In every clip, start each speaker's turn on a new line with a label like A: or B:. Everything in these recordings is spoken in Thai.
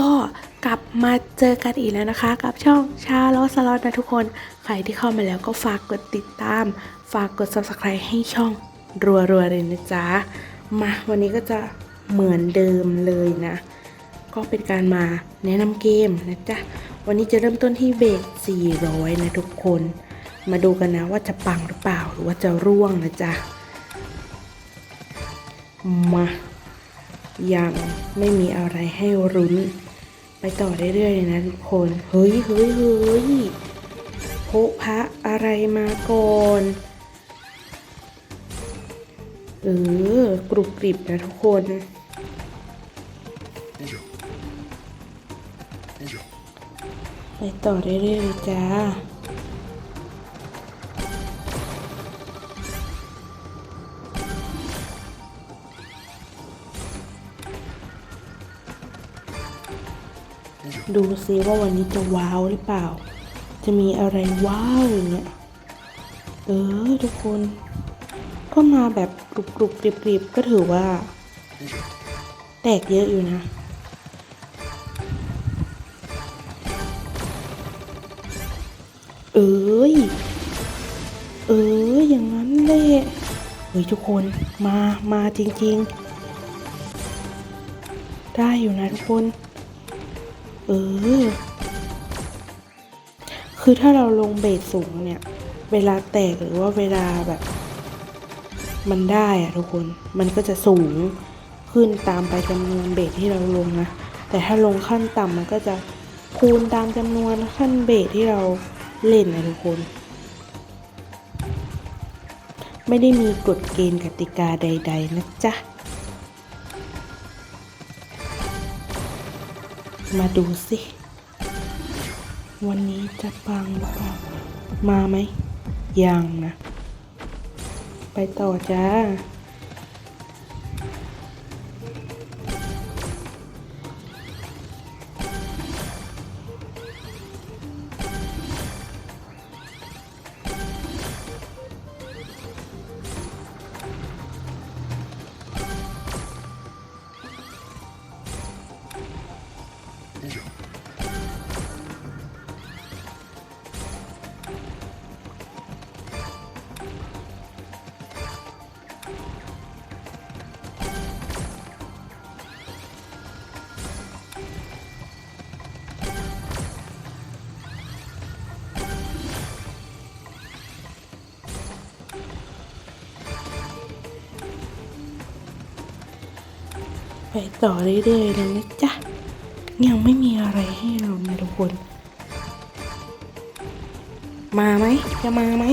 A: ก็กลับมาเจอกันอีกแล้วนะคะ กับช่องชาลอสลอตนะทุกคน ใครที่เข้ามาแล้วก็ฝากกดติดตาม ฝากกด subscribe ให้ช่องรัวๆเลยนะจ๊ะ มาวันนี้ก็จะเหมือนเดิมเลยนะ ก็เป็นการมาแนะนำเกมนะจ๊ะ วันนี้จะเริ่มต้นที่เบส400 นะทุกคน มาดูกันนะว่าจะปังหรือเปล่าหรือว่าจะร่วงนะจ๊ะ มายังไม่มีอะไรให้รุ้น ไปต่อเรื่อยๆเลยนะทุกคน เฮ้ยเฮ้ยเฮ้ยโพะพระอะไรมาก่อนเออกรุบกริบนะทุกคนไปต่อเรื่อยๆเลยจ้า ดูซิว่าวันนี้จะว้าวหรือเปล่า จะมีอะไรว้าวอย่างเงี้ย เออทุกคน ก็มาแบบกรุบกรุบกริบกริบก็ถือว่า แตกเยอะอยู่นะ เอ้ย เอออย่างนั้นแหละเฮ้ยทุกคนมามาจริง ๆ ได้อยู่นะทุกคน เออ คือถ้าเราลงเบสสูงเนี่ย เวลาแตกหรือว่าเวลาแบบ มันได้อะทุกคน มันก็จะสูงขึ้นตามไปจำนวนเบสที่เราลงนะ แต่ถ้าลงขั้นต่ำมันก็จะคูณตามจำนวนขั้นเบสที่เราเล่นนะทุกคน ไม่ได้มีกฎเกณฑ์กติกาใด ๆ นะจ๊ะ มาดูสิ วันนี้จะปังหรือเปล่า มาไหม ยังนะ ไปต่อจ้า ไปต่อเรื่อยๆเลยนะจ๊ะ ยังไม่มีอะไรให้เรานะทุกคน มาไหมจะมาไหม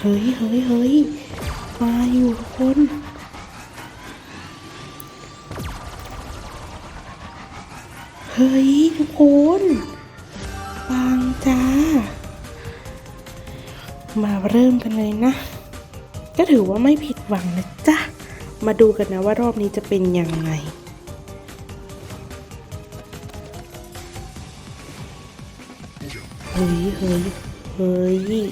A: เฮ้ยเฮ้ยเฮ้ยมาอยู่ทุกคนเฮ้ยทุกคนปังจ้า มาเริ่มกันเลยนะ ก็ถือว่าไม่ผิดหวังนะจ๊ะ มาดูกันนะว่ารอบนี้จะเป็นยังไง เฮ้ยเฮ้ยเฮ้ย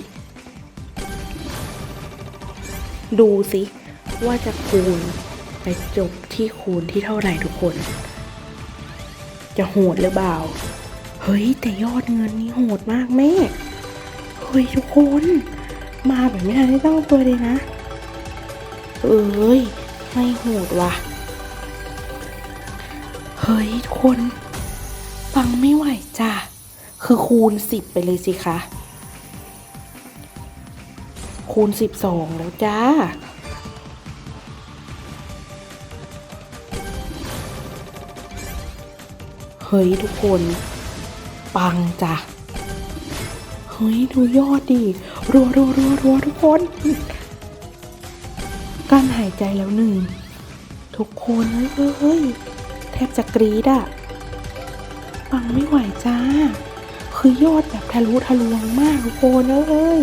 A: ดูสิว่าจะคูณไปจบที่คูณที่เท่าไหร่ทุกคน จะโหดหรือเปล่า เฮ้ย แต่ยอดเงินนี่โหดมากแม่ เฮ้ย ทุกคน มาแบบไม่ทันได้ตั้งตัวเลยนะ เอ้ย ไม่โหดว่ะ เฮ้ยทุกคนฟังไม่ไหวจ้ะ คือคูณสิบไปเลยสิคะ คูณสิบสองแล้วจ้า เฮ้ยทุกคน ปังจ้ะ เฮ้ย ดูยอดดิ รัวรัวรัวรัวทุกคน กั้นหายใจแล้วหนึ่ง ทุกคนเฮ้ยเฮ้ยแทบจะกรีดอะปังไม่ไหวจ้า คือยอดแบบทะลุทะลวงมากทุกคนเอ้ย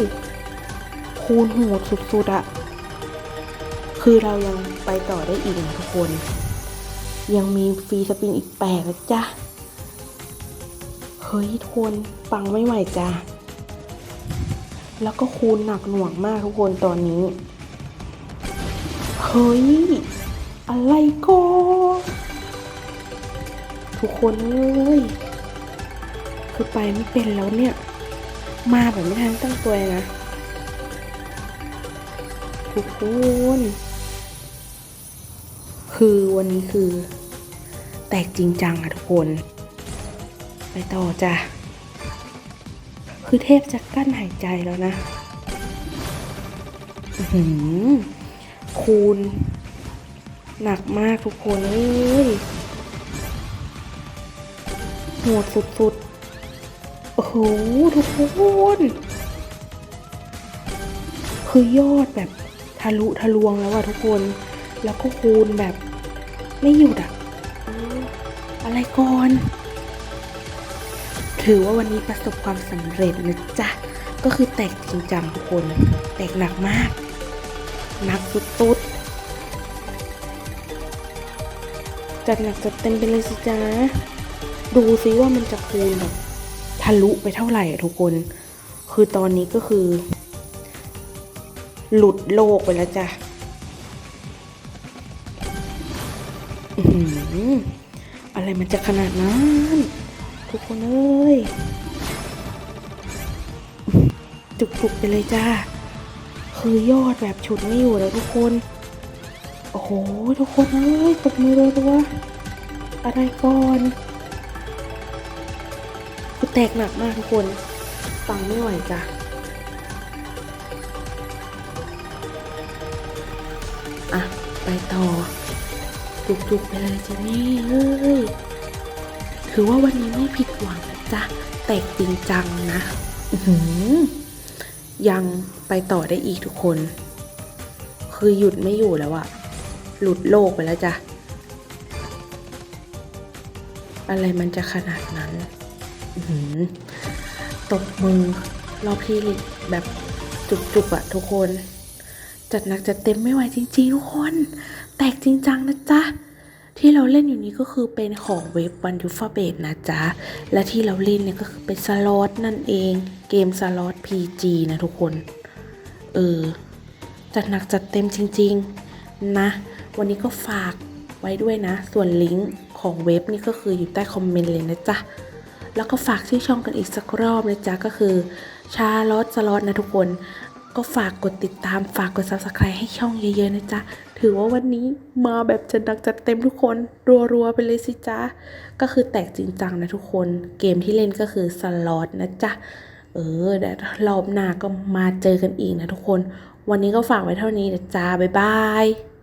A: คูณโหดสุดๆอะคือเรายังไปต่อได้อีกนะทุกคน ยังมีฟรีสปินอีกแปดนะจ๊ะเฮ้ยทุกคนปังไม่ไหวจ้าแล้วก็คูณหนักหน่วงมากทุกคนตอนนี้ เฮ้ย อะไรก็ทุกคนเอ้ยคือไปไม่เป็นแล้วเนี่ย มาแบบไม่ทันตั้งตัวนะ ทุกคน คือวันนี้คือ แตกจริงจังอะทุกคน ไปต่อจ้ะ คือเทพจะกั้นหายใจแล้วนะ อือหือ คูณ หนักมากทุกคนเอ้ยโหดสุดๆ โอ้โห ทุกคนคือยอดแบบทะลุทะลวงแล้วอะทุกคน แล้วก็คูณแบบไม่หยุดอะอออะไรก่อน ถือว่าวันนี้ประสบความสำเร็จนะจ๊ะ ก็คือแตกจริงจังทุกคน แตกหนักมาก หนักสุดๆจัดหนักจัดเต็มไปเลยสิจ๊ะดูซิว่ามันจะคูณแบบทะลุไปเท่าไหร่ทุกคน คือตอนนี้ก็คือ หลุดโลกไปแล้วจ้ะอื้อหืออะไรมันจะขนาดนั้น ทุกคนเอ้ยจุกๆไปเลยจ้า คือยอดแบบฉุดไม่อยู่แล้วทุกคน โอ้โห ทุกคนเอ้ยตบมือเลยตัวอะไรก่อนคือแตกหนักมากทุกคน ฟังไม่ไหวจ้ะอะไปต่อ จุกๆไปเลยจ้ะแม่เอ้ยถือว่าวันนี้ไม่ผิดหวังนะจ๊ะ แตกจริงจังนะ อือหือ ยังไปต่อได้อีกทุกคน คือหยุดไม่อยู่แล้วอะหลุดโลกไปแล้วจ้ะ อะไรมันจะขนาดนั้นตบมือรอบที่แบบจุกๆอะทุกคน จัดหนักจัดเต็มไม่ไหวจริงๆทุกคน แตกจริงจังนะจ๊ะ ที่เราเล่นอยู่นี้ก็คือเป็นของเว็บวันยูฟาเบตนะจ๊ะ และที่เราเล่นเนี่ยก็คือเป็นสล็อตนั่นเอง เกมสล็อต PG นะทุกคน เออ จัดหนักจัดเต็มจริง ๆ นะ วันนี้ก็ฝากไว้ด้วยนะ ส่วนลิงก์ของเว็บนี่ก็คืออยู่ใต้คอมเมนต์เลยนะจ๊ะ แล้วก็ฝากชื่อช่องกันอีกสักรอบนะจ๊ะ ก็คือชาลอตสล็อตนะทุกคน ก็ฝากกดติดตามฝากกด subscribe ให้ช่องเยอะๆนะจ๊ะ ถือว่าวันนี้มาแบบจัดหนักจัดเต็มทุกคนรัวๆไปเลยสิจ๊ะ ก็คือแตกจริงจังนะทุกคน เกมที่เล่นก็คือสล็อตนะจ๊ะ เออเดี๋ยวรอบหน้าก็มาเจอกันอีกนะทุกคน วันนี้ก็ฝากไว้เท่านี้นะจ๊ะ บ๊ายบาย